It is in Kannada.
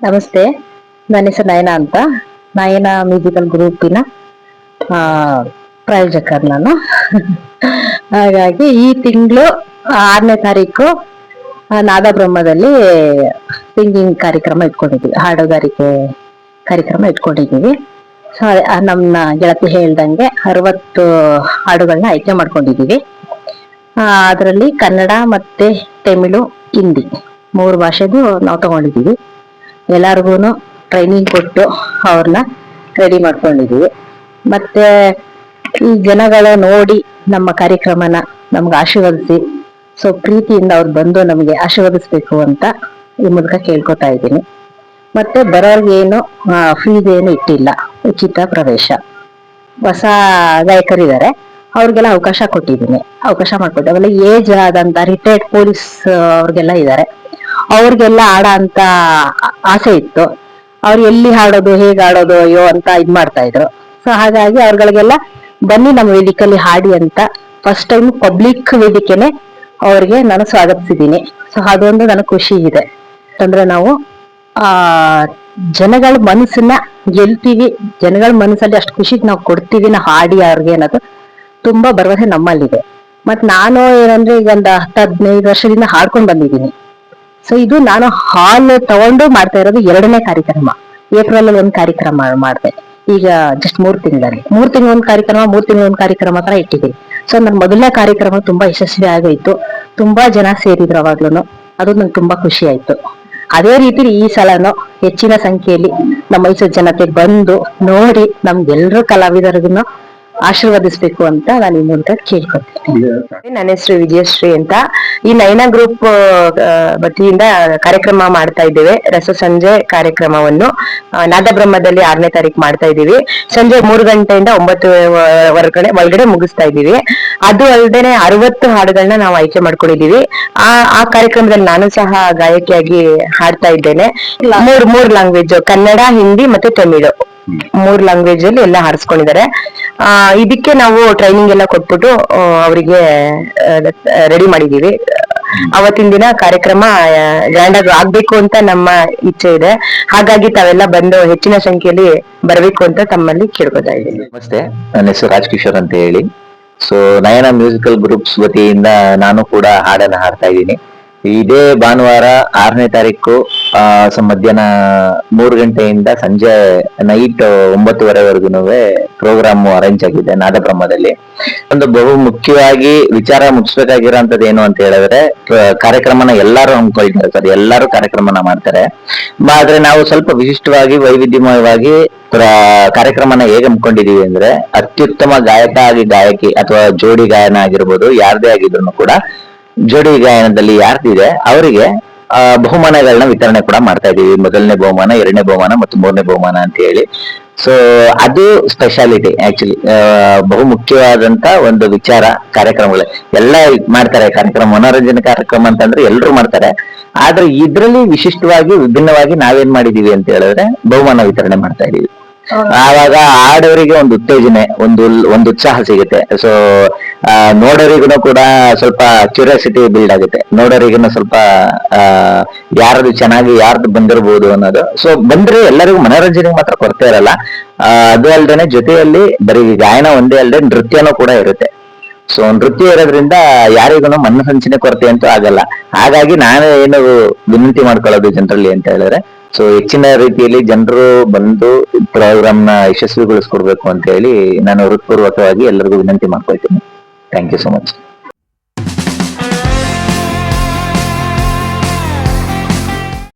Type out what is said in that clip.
ನಮಸ್ತೆ. ನನ್ನ ಹೆಸರು ನಯನ ಅಂತ. ನಯನ ಮ್ಯೂಸಿಕಲ್ ಗ್ರೂಪಿನ ಪ್ರಾಯೋಜಕರು ನಾನು ಹಾಗಾಗಿ ಈ ತಿಂಗಳು ಆರನೇ ತಾರೀಕು ನಾದಬ್ರಹ್ಮದಲ್ಲಿ ಸಿಂಗಿಂಗ್ ಕಾರ್ಯಕ್ರಮ ಇಟ್ಕೊಂಡಿದ್ದೀವಿ. ಹಾಡುಗಾರಿಕೆ ಕಾರ್ಯಕ್ರಮ ಇಟ್ಕೊಂಡಿದ್ದೀವಿ. ಸೊ ನಮ್ಮ ಗೆಳತಿ ಹೇಳ್ದಂಗೆ ಅರವತ್ತು ಹಾಡುಗಳನ್ನ ಆಯ್ಕೆ ಮಾಡ್ಕೊಂಡಿದ್ದೀವಿ. ಅದರಲ್ಲಿ ಕನ್ನಡ ಮತ್ತೆ ತಮಿಳು, ಹಿಂದಿ ಮೂರು ಭಾಷೆಗೂ ನಾವು ತಗೊಂಡಿದ್ದೀವಿ. ಎಲ್ಲಾರ್ಗು ಟ್ರೈನಿಂಗ್ ಕೊಟ್ಟು ಅವ್ರನ್ನ ರೆಡಿ ಮಾಡ್ಕೊಂಡಿದ್ದೀವಿ ಮತ್ತೆ ಈ ಜನಗಳು ನೋಡಿ ನಮ್ಮ ಕಾರ್ಯಕ್ರಮನ ನಮ್ಗೆ ಆಶೀರ್ವದಿಸಿ ಸೊ ಪ್ರೀತಿಯಿಂದ ಅವ್ರು ಬಂದು ನಮಗೆ ಆಶೀರ್ವದಿಸ್ಬೇಕು ಅಂತ ಈ ಮೂಲಕ ಕೇಳ್ಕೊತಾ ಇದ್ದೀನಿ. ಮತ್ತೆ ಬರೋರ್ಗೇನು ಫೀಸ್ ಏನು ಇಟ್ಟಿಲ್ಲ, ಉಚಿತ ಪ್ರವೇಶ. ಹೊಸ ಗಾಯಕರಿದ್ದಾರೆ ಅವ್ರಿಗೆಲ್ಲ ಅವಕಾಶ ಕೊಟ್ಟಿದ್ದೀನಿ. ಅವಕಾಶ ಮಾಡ್ಕೊಟ್ಟೆ ಆಮೇಲೆ ಏಜ್ ಆದಂತ ರಿಟೈರ್ಡ್ ಪೊಲೀಸ್ ಅವ್ರಿಗೆಲ್ಲ ಇದ್ದಾರೆ ಅವ್ರಿಗೆಲ್ಲ ಆಡೋ ಅಂತ ಆಸೆ ಇತ್ತು. ಅವ್ರು ಎಲ್ಲಿ ಹಾಡೋದು ಹೇಗೆ ಆಡೋದು, ಅಯ್ಯೋ ಅಂತ ಇದ್ ಮಾಡ್ತಾ ಇದ್ರು. ಸೊ ಹಾಗಾಗಿ ಅವ್ರಗಳಿಗೆಲ್ಲ ಬನ್ನಿ ನಮ್ಮ ವೇದಿಕೆಯಲ್ಲಿ ಹಾಡಿ ಅಂತ ಫಸ್ಟ್ ಟೈಮ್ ಪಬ್ಲಿಕ್ ವೇದಿಕೆನೆ ಅವ್ರಿಗೆ ನಾನು ಸ್ವಾಗತಿಸಿದ್ದೀನಿ. ಸೊ ಅದೊಂದು ನನಗೆ ಖುಷಿ ಇದೆ. ಅಂದ್ರೆ ನಾವು, ಆ, ಜನಗಳ ಮನಸ್ಸನ್ನ ಗೆಲ್ತೀವಿ. ಜನಗಳ ಮನಸ್ಸಲ್ಲಿ ಅಷ್ಟು ಖುಷಿ ನಾವು ಕೊಡ್ತೀವಿ ನಾವು ಹಾಡಿ ಅವ್ರಿಗೆ ಅನ್ನೋದು ತುಂಬಾ ಭರವಸೆ ನಮ್ಮಲ್ಲಿದೆ. ಮತ್ ನಾನು ಏನಂದ್ರೆ ಈಗ ಒಂದು ಹತ್ತು ಹದಿನೈದು ವರ್ಷದಿಂದ ಹಾಡ್ಕೊಂಡ್ ಬಂದಿದ್ದೀನಿ. ಸೊ ಇದು ನಾನು ಹಾಲ್ ತಗೊಂಡು ಮಾಡ್ತಾ ಇರೋದು ಎರಡನೇ ಕಾರ್ಯಕ್ರಮ. ಏಪ್ರಿಲ್ ಅಲ್ಲಿ ಒಂದು ಕಾರ್ಯಕ್ರಮ ಮಾಡಿದೆ. ಈಗ ಜಸ್ಟ್ ಮೂರ್ ತಿಂಗಳಲ್ಲಿ. ಮೂರ್ ತಿಂಗಳ ಒಂದು ಕಾರ್ಯಕ್ರಮ, ಮೂರ್ ತಿಂಗಳ ಒಂದು ಕಾರ್ಯಕ್ರಮ ತರ ಇಟ್ಟಿದ್ದೀನಿ. ಸೊ ನನ್ನ ಮೊದಲನೇ ಕಾರ್ಯಕ್ರಮ ತುಂಬಾ ಯಶಸ್ವಿ ಆಗೋಯ್ತು. ತುಂಬಾ ಜನ ಸೇರಿದ್ರು ಅವಾಗ್ಲೂ ಅದು ನಂಗೆ ತುಂಬಾ ಖುಷಿ ಆಯ್ತು. ಅದೇ ರೀತಿ ಈ ಸಲನು ಹೆಚ್ಚಿನ ಸಂಖ್ಯೆಯಲ್ಲಿ ನಮ್ಮ ಮೈಸೂರು ಜನತೆ ಬಂದು ನೋಡಿ ನಮ್ಗೆಲ್ರು ಕಲಾವಿದರಿಗೂ ಆಶೀರ್ವದಿಸ್ಬೇಕು ಅಂತ ನಾನು ಈ ಮೂಲಕ ಕೇಳ್ಕೊತೀನಿ. ನನ್ನ ಹೆಸರು ವಿಜಯಶ್ರೀ ಅಂತ. ಈ ನಯನ ಗ್ರೂಪ್ ವತಿಯಿಂದ ಕಾರ್ಯಕ್ರಮ ಮಾಡ್ತಾ ಇದ್ದೇವೆ. ರಸ ಸಂಜೆ ಕಾರ್ಯಕ್ರಮವನ್ನು. ನಾದಬ್ರಹ್ಮದಲ್ಲಿ ಆರನೇ ತಾರೀಕು ಮಾಡ್ತಾ ಇದ್ದೀವಿ. ಸಂಜೆ ಮೂರು ಗಂಟೆಯಿಂದ ಒಂಬತ್ತು ಹೊರಗಡೆ ಒಳಗಡೆ ಮುಗಿಸ್ತಾ ಇದ್ದೀವಿ. ಅದು ಅಲ್ಲದೆ ಅರವತ್ತು ಹಾಡುಗಳನ್ನ ನಾವು ಆಯ್ಕೆ ಮಾಡ್ಕೊಂಡಿದೀವಿ ಆ ಆ ಕಾರ್ಯಕ್ರಮದಲ್ಲಿ ನಾನು ಸಹ ಗಾಯಕಿಯಾಗಿ ಹಾಡ್ತಾ ಇದ್ದೇನೆ. ಮೂರ್ ಮೂರ್ ಲ್ಯಾಂಗ್ವೇಜ್ ಕನ್ನಡ ಹಿಂದಿ ಮತ್ತೆ ತಮಿಳು. ಮೂರ್ ಲ್ಯಾಂಗ್ವೇಜ್ ಅಲ್ಲಿ ಎಲ್ಲ ಹಾರಿಸ್ಕೊಂಡಿದ್ದಾರೆ. ಇದಕ್ಕೆ ನಾವು ಟ್ರೈನಿಂಗ್ ಎಲ್ಲ ಕೊಟ್ಬಿಟ್ಟು ಅವರಿಗೆ ರೆಡಿ ಮಾಡಿದೀವಿ. ಅವತ್ತಿನ ದಿನ ಕಾರ್ಯಕ್ರಮ ಗ್ರ್ಯಾಂಡ್ ಆಗಿ ಆಗ್ಬೇಕು ಅಂತ ನಮ್ಮ ಇಚ್ಛೆ ಇದೆ. ಹಾಗಾಗಿ ತಾವೆಲ್ಲ ಬಂದು ಹೆಚ್ಚಿನ ಸಂಖ್ಯೆಯಲ್ಲಿ ಬರಬೇಕು ಅಂತ ತಮ್ಮಲ್ಲಿ ಕೇಳ್ಕೊತಾ ಇದ್ದೀನಿ. ನಮಸ್ತೆ. ನನ್ನ ಹೆಸರು ರಾಜ್ ಕಿಶೋರ್ ಅಂತ ಹೇಳಿ. ಸೊ ನಯನ ಮ್ಯೂಸಿಕಲ್ ಗ್ರೂಪ್ಸ್ ವತಿಯಿಂದ ನಾನು ಕೂಡ ಹಾಡನ್ನ ಹಾಡ್ತಾ ಇದ್ದೀನಿ. ಇದೇ ಭಾನುವಾರ ಆರನೇ ತಾರೀಕು ಆ, ಸ ಮಧ್ಯಾಹ್ನ ಮೂರು ಗಂಟೆಯಿಂದ ಸಂಜೆ ನೈಟ್ ಒಂಬತ್ತುವರೆವರೆಗೂ ಪ್ರೋಗ್ರಾಮ್ ಅರೇಂಜ್ ಆಗಿದೆ ನಾದಬ್ರಹ್ಮದಲ್ಲಿ. ಒಂದು ಬಹು ಮುಖ್ಯವಾಗಿ ವಿಚಾರ ಮುಗಿಸ್ಬೇಕಾಗಿರೋಂಥದ್ದು ಏನು ಅಂತ ಹೇಳಿದ್ರೆ ಕಾರ್ಯಕ್ರಮನ ಎಲ್ಲರೂ ಹಮ್ಮಿಕೊಳ್ತಾರೆ ಸರ್ ಎಲ್ಲರೂ ಕಾರ್ಯಕ್ರಮನ ಮಾಡ್ತಾರೆ. ಆದ್ರೆ ನಾವು ಸ್ವಲ್ಪ ವಿಶಿಷ್ಟವಾಗಿ ವೈವಿಧ್ಯಮಯವಾಗಿ ಕಾರ್ಯಕ್ರಮನ ಹೇಗೆ ಹಮ್ಮಿಕೊಂಡಿದೀವಿ ಅಂದ್ರೆ ಅತ್ಯುತ್ತಮ ಗಾಯಕ ಆಗಿ ಗಾಯಕಿ ಅಥವಾ ಜೋಡಿ ಗಾಯನ ಆಗಿರ್ಬೋದು ಯಾರದೇ ಆಗಿದ್ರು ಕೂಡ ಜೋಡಿ ಗಾಯನದಲ್ಲಿ ಯಾರ್ದಿದೆ, ಅವರಿಗೆ ಬಹುಮಾನಗಳನ್ನ ವಿತರಣೆ ಕೂಡ ಮಾಡ್ತಾ ಇದೀವಿ. ಮೊದಲನೇ ಬಹುಮಾನ, ಎರಡನೇ ಬಹುಮಾನ ಮತ್ತು ಮೂರನೇ ಬಹುಮಾನ ಅಂತ ಹೇಳಿ. ಸೊ ಅದು ಸ್ಪೆಷಾಲಿಟಿ ಆಕ್ಚುಲಿ ಬಹು ಮುಖ್ಯವಾದಂತ ಒಂದು ವಿಚಾರ ಕಾರ್ಯಕ್ರಮಗಳು. ಎಲ್ಲ ಮಾಡ್ತಾರೆ ಕಾರ್ಯಕ್ರಮ, ಮನೋರಂಜನೆ ಕಾರ್ಯಕ್ರಮ ಅಂತಂದ್ರೆ ಎಲ್ಲರೂ ಮಾಡ್ತಾರೆ. ಆದ್ರೆ ಇದ್ರಲ್ಲಿ ವಿಶಿಷ್ಟವಾಗಿ, ವಿಭಿನ್ನವಾಗಿ ನಾವೇನ್ ಮಾಡಿದೀವಿ ಅಂತ ಹೇಳಿದ್ರೆ ಬಹುಮಾನ ವಿತರಣೆ ಮಾಡ್ತಾ ಇದೀವಿ. ಆವಾಗ ಆಡೋರಿಗೆ ಒಂದು ಉತ್ತೇಜನೆ, ಒಂದು ಒಂದು ಉತ್ಸಾಹ ಸಿಗುತ್ತೆ. ಸೊ ನೋಡೋರಿಗೂ ಕೂಡ ಸ್ವಲ್ಪ ಕ್ಯೂರಿಯಾಸಿಟಿ ಬಿಲ್ಡ್ ಆಗುತ್ತೆ. ನೋಡೋರಿಗೂ ಸ್ವಲ್ಪ ಯಾರದು ಚೆನ್ನಾಗಿ, ಯಾರ್ದು ಬಂದಿರಬಹುದು ಅನ್ನೋದು. ಸೊ ಬಂದ್ರೆ ಎಲ್ಲರಿಗೂ ಮನೋರಂಜನೆ ಮಾತ್ರ ಕೊರತೆ ಇರಲ್ಲ. ಅದು ಅಲ್ದೇನೆ ಜೊತೆಯಲ್ಲಿ ಬರೀ ಗಾಯನ ಒಂದೇ ಅಲ್ಲದೆ ನೃತ್ಯನೂ ಕೂಡ ಇರುತ್ತೆ. ಸೊ ನೃತ್ಯ ಇರೋದ್ರಿಂದ ಯಾರಿಗೂ ಮನಸಂಚನೆ ಕೊರತೆ ಅಂತೂ ಆಗಲ್ಲ. ಹಾಗಾಗಿ ನಾನು ಏನು ವಿನಂತಿ ಮಾಡ್ಕೊಳ್ಳೋದು ಜನರಲ್ಲಿ ಅಂತ ಹೇಳಿದ್ರೆ ಸೊ ಹೆಚ್ಚಿನ ರೀತಿಯಲ್ಲಿ ಜನರು ಬಂದು ಪ್ರೋಗ್ರಾಮ್ನ ಯಶಸ್ವಿಗೊಳಿಸ್ಕೊಡ್ಬೇಕು ಅಂತ ಹೇಳಿ ನಾನು ಹೃತ್ಪೂರ್ವಕವಾಗಿ ಎಲ್ಲರಿಗೂ ವಿನಂತಿ ಮಾಡ್ಕೊಳ್ತೀನಿ. Thank you so much